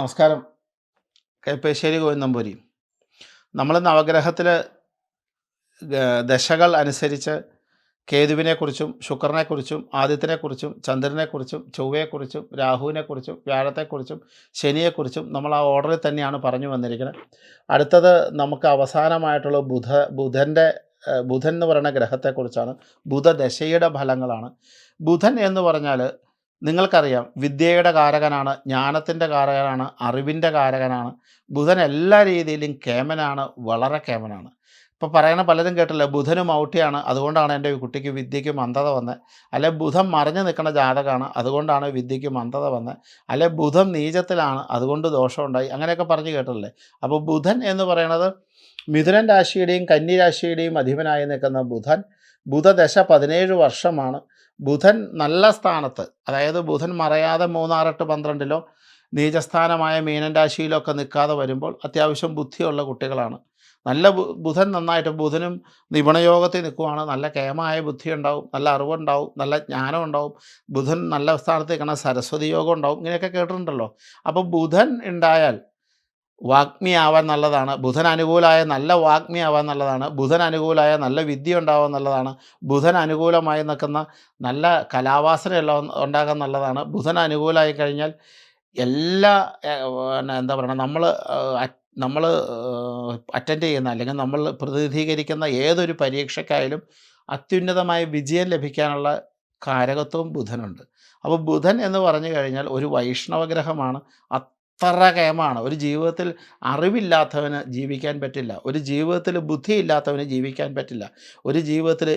നമസ്കാരം. കൈപ്പേശ്ശേരി ഗോവിന്ദമ്പൂരി. നമ്മൾ നവഗ്രഹത്തിൽ ദശകൾ അനുസരിച്ച് കേതുവിനെക്കുറിച്ചും ശുക്രനെക്കുറിച്ചും ആദിത്യനെക്കുറിച്ചും ചന്ദ്രനെക്കുറിച്ചും ചൊവ്വയെക്കുറിച്ചും രാഹുവിനെക്കുറിച്ചും വ്യാഴത്തെക്കുറിച്ചും ശനിയെക്കുറിച്ചും നമ്മൾ ആ ഓർഡറിൽ തന്നെയാണ് പറഞ്ഞു വന്നിരിക്കുന്നത്. അടുത്തത് നമുക്ക് അവസാനമായിട്ടുള്ള ബുധ ബുധന്റെ ബുധൻ എന്ന് പറയുന്ന ഗ്രഹത്തെക്കുറിച്ചാണ്. ബുധദശയുടെ ഫലങ്ങളാണ്. ബുധൻ എന്ന് പറഞ്ഞാൽ നിങ്ങൾക്കറിയാം വിദ്യയുടെ കാരകനാണ് ജ്ഞാനത്തിന്റെ കാരകനാണ് അറിവിന്റെ കാരകനാണ്. ബുധൻ എല്ലാ രീതിയിലും കേമനാണ് വളരെ കേമനാണ്. ഇപ്പോൾ പറയണ പലതും കേട്ടില്ല ബുധനും ഔട്ടിയാണ് അതുകൊണ്ടാണ് എന്റെ കുട്ടിക്ക് വിദ്യയ്ക്ക് മന്ദത വന്നത് അല്ലെ ബുധം മറിഞ്ഞു നിൽക്കുന്ന ജാതകമാണ് അതുകൊണ്ടാണ് വിദ്യയ്ക്ക് മന്ദത വന്നത് അല്ലെ ബുധം നീചത്തിലാണ് അതുകൊണ്ട് ദോഷമുണ്ടായി. അങ്ങനെയൊക്കെ പറഞ്ഞു കേട്ടില്ലേ? അപ്പോൾ ബുധൻ എന്ന് പറയുന്നത് മിഥുനൻ രാശിയുടെയും കന്നി രാശിയുടെയും അധിപനായി നിൽക്കുന്ന ബുധൻ ബുധദശ പതിനേഴ് വർഷമാണ്. ബുധൻ നല്ല സ്ഥാനത്ത്. അതായത് ബുധൻ മറയാതെ മൂന്നാറെട്ട് പന്ത്രണ്ടിലോ നീചസ്ഥാനമായ മീനൻ രാശിയിലോ ഒക്കെ നിൽക്കാതെ വരുമ്പോൾ അത്യാവശ്യം ബുദ്ധിയുള്ള കുട്ടികളാണ്. നല്ല ബുധൻ നന്നായിട്ട് ബുധനും നിപുണയോഗത്തിൽ നിൽക്കുവാണ്. നല്ല കേമായ ബുദ്ധി ഉണ്ടാവും നല്ല അറിവുണ്ടാവും നല്ല ജ്ഞാനം ഉണ്ടാവും. ബുധൻ നല്ല സ്ഥാനത്ത് നിൽക്കണം സരസ്വതി യോഗം ഉണ്ടാവും. ഇങ്ങനെയൊക്കെ കേട്ടിട്ടുണ്ടല്ലോ. അപ്പോൾ ബുധൻ ഉണ്ടായാൽ വാഗ്മിയാവാൻ നല്ലതാണ്. ബുധൻ അനുകൂലമായ നല്ല വാഗ്മിയാവാൻ നല്ലതാണ്. ബുധൻ അനുകൂലമായ നല്ല വിദ്യ ഉണ്ടാവാൻ നല്ലതാണ്. ബുധൻ അനുകൂലമായി നിൽക്കുന്ന നല്ല കലാവാസനയെല്ലാം ഉണ്ടാകാൻ നല്ലതാണ്. ബുധൻ അനുകൂലമായി കഴിഞ്ഞാൽ എല്ലാ എന്താ പറയുക നമ്മൾ നമ്മൾ അറ്റൻഡ് ചെയ്യുന്ന അല്ലെങ്കിൽ നമ്മൾ പ്രതിനിധീകരിക്കുന്ന ഏതൊരു പരീക്ഷയ്ക്കായാലും അത്യുന്നതമായ വിജയം ലഭിക്കാനുള്ള കാരകത്വവും ബുധനുണ്ട്. അപ്പോൾ ബുധൻ എന്ന് പറഞ്ഞു കഴിഞ്ഞാൽ ഒരു വൈഷ്ണവ ഗ്രഹമാണ് അത്ര കേമാണ്. ഒരു ജീവിതത്തിൽ അറിവില്ലാത്തവന് ജീവിക്കാൻ പറ്റില്ല. ഒരു ജീവിതത്തിൽ ബുദ്ധിയില്ലാത്തവന് ജീവിക്കാൻ പറ്റില്ല. ഒരു ജീവിതത്തിൽ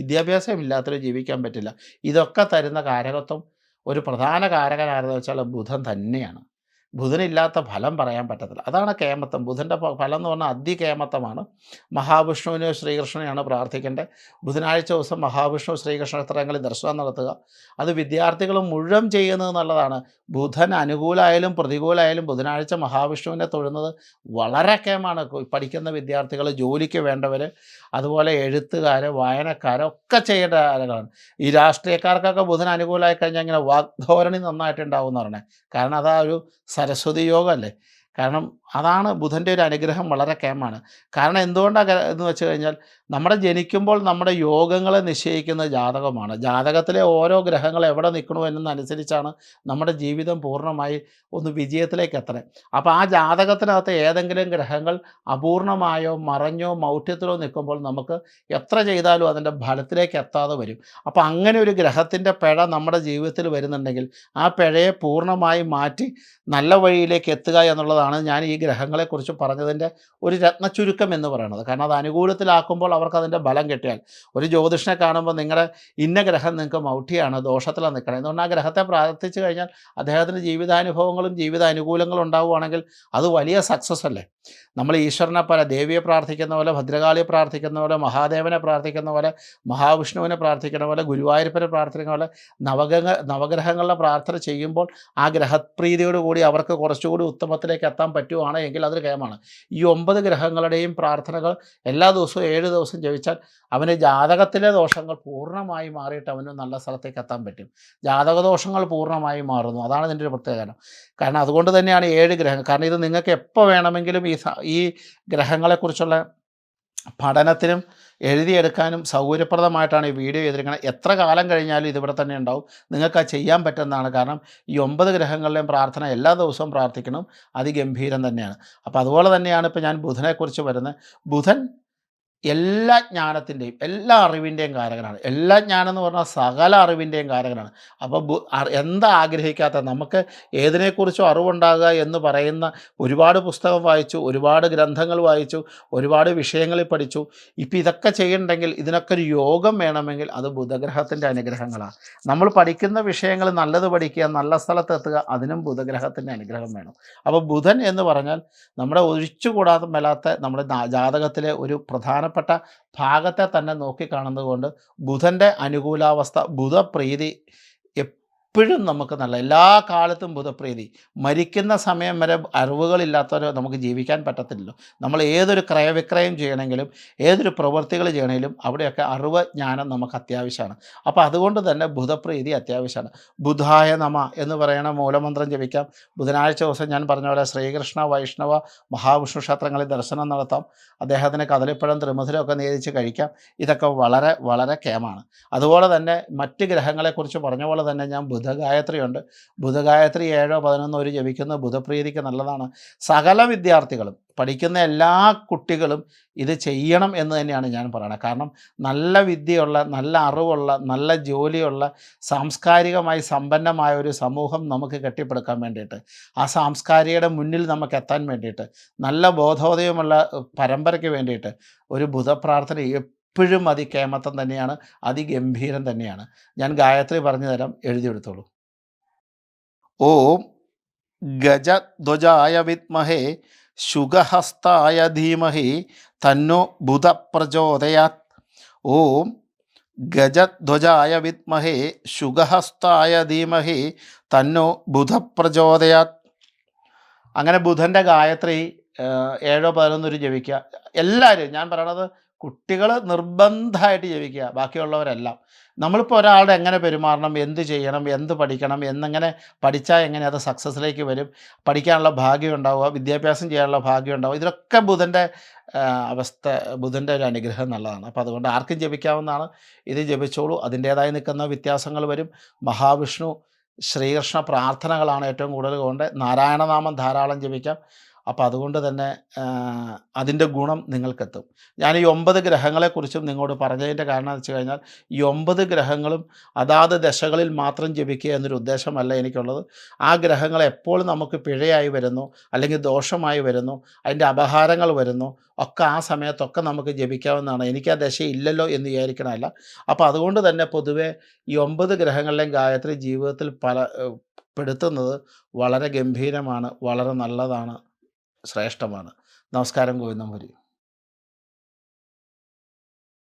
വിദ്യാഭ്യാസം ഇല്ലാത്തവന് ജീവിക്കാൻ പറ്റില്ല. ഇതൊക്കെ തരുന്ന കാരകത്വം ഒരു പ്രധാന കാരകനാരെന്ന് വെച്ചാൽ ബുധൻ തന്നെയാണ്. ബുധനില്ലാത്ത ഫലം പറയാൻ പറ്റത്തില്ല. അതാണ് കേമത്തം ബുധന്റെ ഫലം എന്ന് പറഞ്ഞാൽ അതികേമത്തമാണ് മഹാവിഷ്ണുവിനെ ശ്രീകൃഷ്ണനെയാണ് പ്രാർത്ഥിക്കേണ്ടത്. ബുധനാഴ്ച ദിവസം മഹാവിഷ്ണു ശ്രീകൃഷ്ണ ക്ഷേത്രങ്ങളിൽ ദർശനം നടത്തുക. അത് വിദ്യാർത്ഥികൾ മുഴുവൻ ചെയ്യുന്നത് എന്നുള്ളതാണ് ബുധൻ അനുകൂലമായാലും പ്രതികൂലമായാലും ബുധനാഴ്ച മഹാവിഷ്ണുവിനെ തൊഴുന്നത് വളരെ കേമാണ്. പഠിക്കുന്ന വിദ്യാർത്ഥികൾ ജോലിക്ക് വേണ്ടവർ അതുപോലെ എഴുത്തുകാർ വായനക്കാർ ഒക്കെ ചെയ്യേണ്ട കാര്യങ്ങളാണ് ഈ രാഷ്ട്രീയക്കാർക്കൊക്കെ ബുധൻ അനുകൂലമായി കഴിഞ്ഞാൽ ഇങ്ങനെ വാഗ്ധോരണി നന്നായിട്ടുണ്ടാവും എന്ന് പറഞ്ഞത് കാരണം അതാ ഒരു സരസ്വതി യോഗമല്ലേ കാരണം അതാണ് ബുധന്റെ ഒരു അനുഗ്രഹം വളരെ കേമാണ്. കാരണം എന്തുകൊണ്ടാണ് എന്ന് വെച്ച് കഴിഞ്ഞാൽ നമ്മുടെ ജനിക്കുമ്പോൾ നമ്മുടെ യോഗങ്ങളെ നിശ്ചയിക്കുന്ന ജാതകമാണ്. ജാതകത്തിലെ ഓരോ ഗ്രഹങ്ങൾ എവിടെ നിൽക്കണോ എന്നനുസരിച്ചാണ് നമ്മുടെ ജീവിതം പൂർണമായി ഒന്ന് വിജയത്തിലേക്ക് എത്തണേ. അപ്പോൾ ആ ജാതകത്തിനകത്ത് ഏതെങ്കിലും ഗ്രഹങ്ങൾ അപൂർണമായോ മറഞ്ഞോ മൗഢ്യത്തിലോ നിൽക്കുമ്പോൾ നമുക്ക് എത്ര ചെയ്താലും അതിന്റെ ഫലത്തിലേക്ക് എത്താതെ വരും. അപ്പോൾ അങ്ങനെ ഒരു ഗ്രഹത്തിന്റെ പിഴ നമ്മുടെ ജീവിതത്തിൽ വരുന്നുണ്ടെങ്കിൽ ആ പിഴയെ പൂർണമായി മാറ്റി നല്ല വഴിയിലേക്ക് എത്തുക എന്നുള്ളതാണ് ഞാൻ ഈ ഗ്രഹങ്ങളെക്കുറിച്ച് പറഞ്ഞതിന്റെ ഒരു രത്നച്ചുരുക്കം എന്ന് പറയുന്നത്. കാരണം അത് അനുകൂലത്തിലാക്കുമ്പോൾ അവർക്ക് അതിന്റെ ബലം കിട്ടിയാൽ. ഒരു ജ്യോതിഷനെ കാണുമ്പോൾ നിങ്ങളുടെ ഇന്ന ഗ്രഹം നിങ്ങൾക്ക് മൗഢ്യമാണ് ദോഷത്തിലാണ് നിൽക്കണം. എന്തുകൊണ്ട് ആ ഗ്രഹത്തെ പ്രാർത്ഥിച്ചു കഴിഞ്ഞാൽ അദ്ദേഹത്തിന് ജീവിതാനുഭവങ്ങളും ജീവിത അനുകൂലങ്ങളും ഉണ്ടാവുകയാണെങ്കിൽ അത് വലിയ സക്സസ് അല്ലേ? നമ്മൾ ഈശ്വരനെ പോലെ ദേവിയെ പ്രാർത്ഥിക്കുന്ന പോലെ ഭദ്രകാളിയെ പ്രാർത്ഥിക്കുന്ന പോലെ മഹാദേവനെ പ്രാർത്ഥിക്കുന്ന പോലെ മഹാവിഷ്ണുവിനെ പ്രാർത്ഥിക്കുന്ന പോലെ ഗുരുവായൂരപ്പനെ പ്രാർത്ഥിക്കുന്ന പോലെ നവഗ്രഹ നവഗ്രഹങ്ങളുടെ പ്രാർത്ഥന ചെയ്യുമ്പോൾ ആ ഗ്രഹപ്രീതിയോടുകൂടി അവർക്ക് കുറച്ചുകൂടി ഉത്തമത്തിലേക്ക് എത്താൻ പറ്റുവാണ് എങ്കിൽ അതൊരു കേമാണ് ഈ ഒമ്പത് ഗ്രഹങ്ങളുടെയും പ്രാർത്ഥനകൾ എല്ലാ ദിവസവും ഏഴ് ദിവസം ജപിച്ചാൽ അവന് ജാതകത്തിലെ ദോഷങ്ങൾ പൂർണമായി മാറിയിട്ട് അവന് നല്ല സ്ഥലത്തേക്ക് എത്താൻ പറ്റും. ജാതക ദോഷങ്ങൾ പൂർണമായി മാറുന്നു. അതാണ് ഇതിന്റെ ഒരു പ്രത്യേകത കാരണം. അതുകൊണ്ട് തന്നെയാണ് ഏഴ് ഗ്രഹങ്ങൾ. കാരണം ഇത് നിങ്ങൾക്ക് എപ്പോൾ വേണമെങ്കിലും ഈ ഈ ഗ്രഹങ്ങളെക്കുറിച്ചുള്ള പഠനത്തിനും എഴുതിയെടുക്കാനും സൗകര്യപ്രദമായിട്ടാണ് ഈ വീഡിയോ ചെയ്തിരിക്കുന്നത്. എത്ര കാലം കഴിഞ്ഞാലും ഇതിവിടെ തന്നെ ഉണ്ടാവും. നിങ്ങൾക്ക് അത് ചെയ്യാൻ പറ്റുന്നതാണ്. കാരണം ഈ ഒമ്പത് ഗ്രഹങ്ങളിലെയും പ്രാർത്ഥന എല്ലാ ദിവസവും പ്രാർത്ഥിക്കണം. അതിഗംഭീരം തന്നെയാണ്. അപ്പോൾ അതുപോലെ തന്നെയാണ് ഇപ്പോൾ ഞാൻ ബുധനെക്കുറിച്ച് വരുന്നത്. ബുധൻ എല്ലാ ജ്ഞാനത്തിന്റെയും എല്ലാ അറിവിന്റെയും കാരകനാണ്. എല്ലാ ജ്ഞാനം എന്ന് പറഞ്ഞാൽ സകല അറിവിന്റെയും കാരകനാണ്. അപ്പോൾ എന്താ ആഗ്രഹിക്കാത്ത നമുക്ക് ഏതിനെക്കുറിച്ചും അറിവുണ്ടാകുക എന്ന് പറയുന്ന ഒരുപാട് പുസ്തകം വായിച്ചു ഒരുപാട് ഗ്രന്ഥങ്ങൾ വായിച്ചു ഒരുപാട് വിഷയങ്ങളിൽ പഠിച്ചു. ഇപ്പം ഇതൊക്കെ ചെയ്യണമെങ്കിൽ ഇതിനൊക്കെ ഒരു യോഗം വേണമെങ്കിൽ അത് ബുധഗ്രഹത്തിന്റെ അനുഗ്രഹങ്ങളാണ്. നമ്മൾ പഠിക്കുന്ന വിഷയങ്ങൾ നല്ലത് പഠിക്കുക നല്ല സ്ഥലത്തെത്തുക അതിനും ബുധഗ്രഹത്തിന്റെ അനുഗ്രഹം വേണം. അപ്പോൾ ബുധൻ എന്ന് പറഞ്ഞാൽ നമ്മുടെ ഒഴിച്ചുകൂടാതെ മേലാത്ത നമ്മുടെ ജാതകത്തിലെ ഒരു പ്രധാനപ്പെട്ട ഭാഗത്തെ തന്നെ നോക്കിക്കാണുന്നത് കൊണ്ട് ബുധന്റെ അനുകൂലാവസ്ഥ ബുധപ്രീതി എപ്പോഴും നമുക്ക് നല്ല എല്ലാ കാലത്തും ബുധപ്രീതി. മരിക്കുന്ന സമയം വരെ അറിവുകളില്ലാത്തവരോ നമുക്ക് ജീവിക്കാൻ പറ്റത്തില്ലല്ലോ. നമ്മൾ ഏതൊരു ക്രയവിക്രയം ചെയ്യണമെങ്കിലും ഏതൊരു പ്രവൃത്തികൾ ചെയ്യണമെങ്കിലും അവിടെയൊക്കെ അറിവ് ജ്ഞാനം നമുക്ക് അത്യാവശ്യമാണ്. അപ്പോൾ അതുകൊണ്ട് തന്നെ ബുധപ്രീതി അത്യാവശ്യമാണ്. ബുധായ നമ എന്ന് പറയുന്ന മൂലമന്ത്രം ജപിക്കാം. ബുധനാഴ്ച ദിവസം ഞാൻ പറഞ്ഞ പോലെ ശ്രീകൃഷ്ണ വൈഷ്ണവ മഹാവിഷ്ണു ക്ഷേത്രങ്ങളിൽ ദർശനം നടത്താം. അദ്ദേഹത്തിന് കദളിപ്പഴം ത്രിമധുരമൊക്കെ നേദിച്ച് കഴിക്കാം. ഇതൊക്കെ വളരെ വളരെ കേമാണ് അതുപോലെ തന്നെ മറ്റ് ഗ്രഹങ്ങളെക്കുറിച്ച് പറഞ്ഞ പോലെ തന്നെ ഞാൻ ബുധഗായത്രിയുണ്ട്. ബുധഗായത്രി ഏഴോ പതിനൊന്നോ ഒരു ജപിക്കുന്നത് ബുധപ്രീതിക്ക് നല്ലതാണ്. സകല വിദ്യാർത്ഥികളും പഠിക്കുന്ന എല്ലാ കുട്ടികളും ഇത് ചെയ്യണം എന്ന് തന്നെയാണ് ഞാൻ പറയുന്നത് കാരണം നല്ല വിദ്യയുള്ള നല്ല അറിവുള്ള നല്ല ജോലിയുള്ള സാംസ്കാരികമായി സമ്പന്നമായ ഒരു സമൂഹം നമുക്ക് കെട്ടിപ്പടുക്കാൻ വേണ്ടിയിട്ട് ആ സാംസ്കാരികയുടെ മുന്നിൽ നമുക്ക് എത്താൻ വേണ്ടിയിട്ട് നല്ല ബോധോദയമുള്ള പരമ്പരയ്ക്ക് വേണ്ടിയിട്ട് ഒരു ബുധപ്രാർത്ഥന എപ്പോഴും അതികേമത്തം തന്നെയാണ് അതിഗംഭീരം തന്നെയാണ്. ഞാൻ ഗായത്രി പറഞ്ഞു തരാം എഴുതിയെടുത്തോളൂ. ഓം ഗജധ്വജായ വിദ്മഹേ ശുഗഹസ്തായ ധീമഹി തന്നോ ബുധ പ്രചോദയാത് ഓം ഗജധ്വജായ വിദ്മഹേ ശുഗഹസ്തായ ധീമഹി തന്നോ ബുധ പ്രചോദയാത് അങ്ങനെ ബുധന്റെ ഗായത്രി ഏഴോ പതിനൊന്നൊരു ജപിക്കുക. എല്ലാവരും ഞാൻ പറയണത് കുട്ടികൾ നിർബന്ധമായിട്ട് ജീവിക്കുക ബാക്കിയുള്ളവരെല്ലാം. നമ്മളിപ്പോൾ ഒരാളുടെ എങ്ങനെ പെരുമാറണം എന്ത് ചെയ്യണം എന്ത് പഠിക്കണം എന്നെങ്ങനെ പഠിച്ചാൽ എങ്ങനെ അത് സക്സസ്സിലേക്ക് വരും പഠിക്കാനുള്ള ഭാഗ്യം ഉണ്ടാവുക വിദ്യാഭ്യാസം ചെയ്യാനുള്ള ഭാഗ്യം ഉണ്ടാവുക ഇതിലൊക്കെ ബുധന്റെ അവസ്ഥ ബുധന്റെ ഒരു അനുഗ്രഹം നല്ലതാണ്. അപ്പോൾ അതുകൊണ്ട് ആർക്കും ജപിക്കാവുന്നതാണ്. ഇത് ജപിച്ചോളൂ. അതിന്റേതായി നിൽക്കുന്ന വ്യത്യാസങ്ങൾ വരും. മഹാവിഷ്ണു ശ്രീകൃഷ്ണ പ്രാർത്ഥനകളാണ് ഏറ്റവും കൂടുതൽ കൊണ്ട്. നാരായണനാമം ധാരാളം ജപിക്കാം. അപ്പോൾ അതുകൊണ്ട് തന്നെ അതിന്റെ ഗുണം നിങ്ങൾക്കെത്തും. ഞാൻ ഈ ഒമ്പത് ഗ്രഹങ്ങളെക്കുറിച്ചും നിങ്ങളോട് പറഞ്ഞതിന്റെ കാരണം എന്ന് വെച്ച് കഴിഞ്ഞാൽ ഈ ഒമ്പത് ഗ്രഹങ്ങളും അതാത് ദശകളിൽ മാത്രം ജപിക്കുക എന്നൊരു ഉദ്ദേശമല്ല എനിക്കുള്ളത്. ആ ഗ്രഹങ്ങൾ എപ്പോൾ നമുക്ക് പിഴയായി വരുന്നു അല്ലെങ്കിൽ ദോഷമായി വരുന്നു അതിന്റെ അപഹാരങ്ങൾ വരുന്നു ഒക്കെ ആ സമയത്തൊക്കെ നമുക്ക് ജപിക്കാവുന്നതാണ്. എനിക്ക് ആ ദശ ഇല്ലല്ലോ എന്ന് വിചാരിക്കണമല്ല അപ്പോൾ അതുകൊണ്ട് തന്നെ പൊതുവേ ഈ ഒമ്പത് ഗ്രഹങ്ങളിലെയും ഗായത്രി ജീവിതത്തിൽ പല പെടുത്തുന്നത് വളരെ ഗംഭീരമാണ് വളരെ നല്ലതാണ്. ശ്രേഷ്ഠമാണ്. നമസ്കാരം ഗോവിന്ദം പുരി.